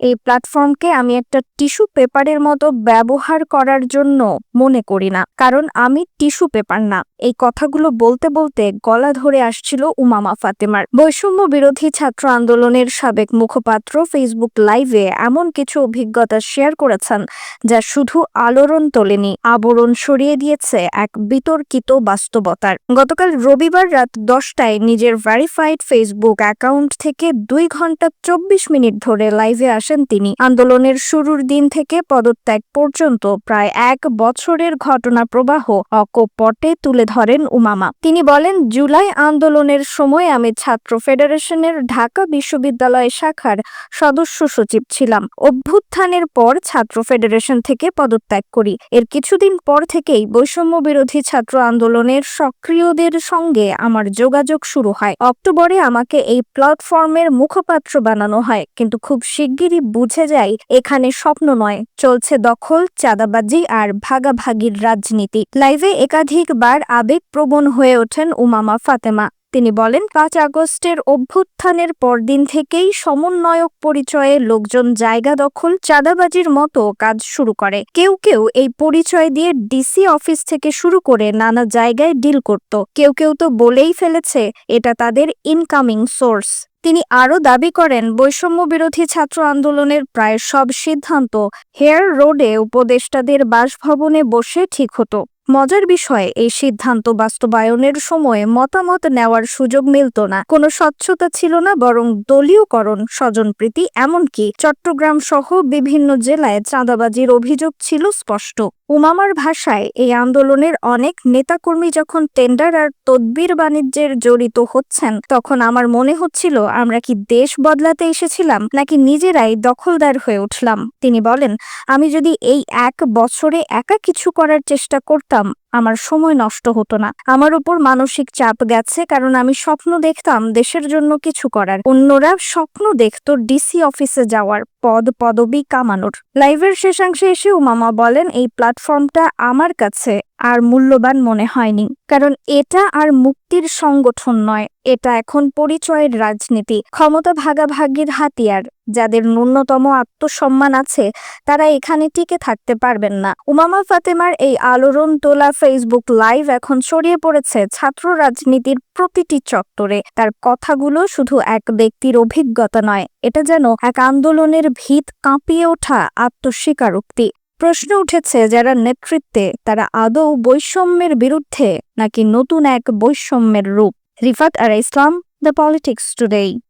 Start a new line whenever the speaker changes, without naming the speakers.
এই প্ল্যাটফর্মকে আমি একটা টিস্যু পেপারের মতো ব্যবহার করার জন্য মনে করি না। কারণ আমি টিস্যু পেপার না। এই কথাগুলো বলতে বলতে গলা ধরে আসছিল উমামা ফাতেমার। বৈষম্য বিরোধী ছাত্র আন্দোলনের সাবেক মুখপাত্র ফেসবুক লাইভে এমন কিছু অভিজ্ঞতা শেয়ার করেছেন যা শুধু আলোড়ন তোলেনি, আবরণ সরিয়ে দিয়েছে এক বিতর্কিত বাস্তবতার। গতকাল রবিবার রাত দশটায় নিজের ভ্যারিফাইড ফেসবুক অ্যাকাউন্ট থেকে দুই ঘণ্টা চব্বিশ মিনিট ধরে লাইভে আসেন তিনি। আন্দোলনের শুরুর দিন থেকে পদত্যাগ পর্যন্ত প্রায় এক বছরের ঘটনা প্রবাহ অকপটে তুলে ধরেন উমামা। তিনি বলেন, জুলাই আন্দোলনের সময় আমি ছাত্র ফেডারেশনের ঢাকা বিশ্ববিদ্যালয় শাখার সদস্য সচিব ছিলাম। অভ্যুত্থানের পর ছাত্র ফেডারেশন থেকে পদত্যাগ করি। এর কিছুদিন পর থেকেই বৈষম্য বিরোধী ছাত্র আন্দোলনের সক্রিয়দের সঙ্গে আমার যোগাযোগ শুরু হয়। অক্টোবরে আমাকে এই প্ল্যাটফর্মের মুখপাত্র বানানো হয়। কিন্তু খুব শিগগিরই বুঝে যায়, এখানে স্বপ্ন নয়। চলছে দখল, চাঁদাবাজি আর ভাগাভাগির রাজনীতি। লাইভে একাধিকবার আবেগ প্রবণ হয়ে ওঠেন উমামা ফাতেমা। তিনি বলেন, পাঁচ আগস্টের অভ্যুত্থানের পরদিন থেকেই সমন্বয়ক পরিচয়ে লোকজন জায়গা দখল, চাঁদাবাজির মতো কাজ শুরু করে। কেউ কেউ এই পরিচয় দিয়ে ডিসি অফিস থেকে শুরু করে নানা জায়গায় ডিল করত। কেউ কেউ তো বলেই ফেলেছে, এটা তাদের ইনকামিং সোর্স তিনি আরও দাবি করেন বৈষম্য বিরোধী ছাত্র আন্দোলনের প্রায় সব সিদ্ধান্ত হেয়ার রোডে উপদেষ্টাদের বাসভবনে বসে ঠিক হতো। মজার বিষয়ে এই সিদ্ধান্ত বাস্তবায়নের সময় মতামত নেওয়ার সুযোগ মিলত না। কোনো স্বচ্ছতা ছিল না, বরং দলীয়করণ, স্বজনপ্রীতি, এমনকি চট্টগ্রাম সহ বিভিন্ন জেলায় চাঁদাবাজির অভিযোগ ছিল স্পষ্ট। উমামার ভাষায় এই আন্দোলনের অনেক নেতাকর্মী যখন টেন্ডার আর তদবির বাণিজ্যের জড়িত হচ্ছেন, তখন আমার মনে হচ্ছিল, আমরা কি দেশ বদলাতে এসেছিলাম, নাকি নিজেরাই দখলদার হয়ে উঠলাম? তিনি বলেন, আমি যদি এই এক বছরে একা কিছু করার চেষ্টা করতাম আমার সময় নষ্ট হতো না। আমার উপর মানসিক চাপ গেছে কারণ আমি স্বপ্ন দেখতাম দেশের জন্য কিছু করার। অন্যরা স্বপ্ন দেখত ডিসি অফিসে যাওয়ার। পদ পদবি কামানোর। লাইভের শেষাংশে এসে উমামা বলেন, এই প্ল্যাটফর্মটা আমার কাছে আর মূল্যবান মনে হয়নি। কারণ এটা আর মুক্তির সংগঠন নয়, এটা এখন পরিচয়ের রাজনীতি। ক্ষমতা ভাগাভাগির হাতিয়ার। যাদের ন্যূনতম আত্মসম্মান আছে, তারা এখানে টিকে থাকতে পারবেন না। উমামা ফাতেমার এই আলোড়ন তোলা ফেসবুক লাইভ এখন ছড়িয়ে পড়েছে ছাত্র রাজনীতির প্রতিটি চত্বরে। তার কথাগুলো শুধু এক ব্যক্তির অভিজ্ঞতা নয় এটা যেন এক আন্দোলনের ভিত কাঁপিয়ে ওঠা আত্মস্বীকারোক্তি। প্রশ্ন উঠেছে যারা নেতৃত্বে, তারা আদৌ বৈষম্যের বিরুদ্ধে নাকি নতুন এক বৈষম্যের রূপ? রিফাত আর ইসলাম, দ্য পলিটিক্স টুডে।